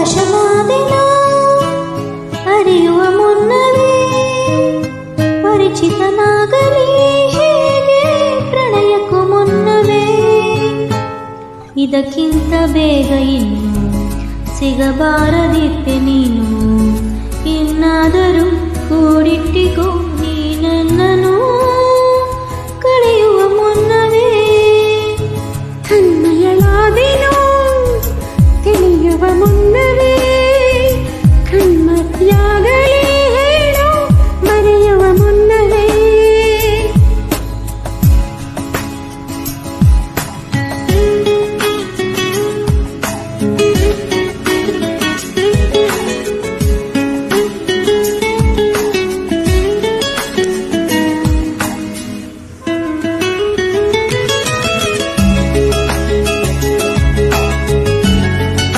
వశమావెనా ಅರಿಯುವ ಮುನ್ನವೇ ಪರಿಚಿತನಾಗಲಿ ಹೇಗೆ ಪ್ರಣಯಕ್ಕೂ ಮುನ್ನವೇ ಇದಕ್ಕಿಂತ ಬೇಗ ಇನ್ನು ಸಿಗಬಾರದಿತ್ತೆ ನೀನು ಇನ್ನಾದರೂ ಕೂಡಿಟ್ಟಿಗೂ ನೀ ನನ್ನನು ಕಳೆಯುವ ಮುನ್ನವೇ ಕನ್ನಯಳಾದೆನು ತಿಳಿಯುವ ಮುನ್ನವೇ